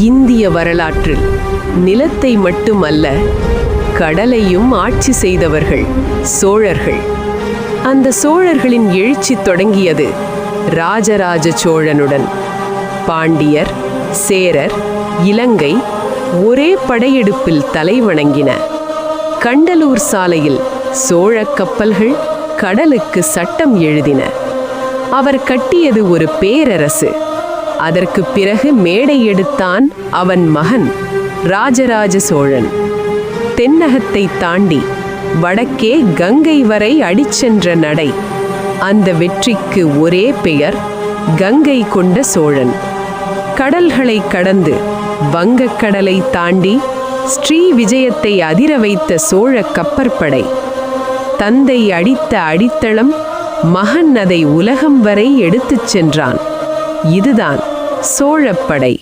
இந்திய வரலாற்றில் நிலத்தை மட்டுமல்ல கடலையும் ஆட்சி செய்தவர்கள் சோழர்கள். அந்த சோழர்களின் எழுச்சி தொடங்கியது ராஜராஜ சோழனுடன். பாண்டியர் சேரர் இலங்கை ஒரே படையெடுப்பில் தலைவணங்கின. கண்டலூர் சாலையில் சோழ கப்பல்கள் கடலுக்கு சட்டம் எழுதின. அவர் கட்டியது ஒரு பேரரசு. அதற்கு பிறகு மேடை எடுத்தான் அவன் மகன் ராஜராஜ சோழன். தென்னகத்தை தாண்டி வடக்கே கங்கை வரை அடிச்சென்ற நடை. அந்த வெற்றிக்கு ஒரே பெயர் கங்கை கொண்ட சோழன். கடல்களை கடந்து வங்கக்கடலை தாண்டி ஸ்ரீ விஜயத்தை அதிர வைத்த சோழ கப்பற்படை. தந்தை அடித்த அடித்தளம் மகன் அதை உலகம் வரை எடுத்துச் சென்றான். இதுதான் சோழப்படை.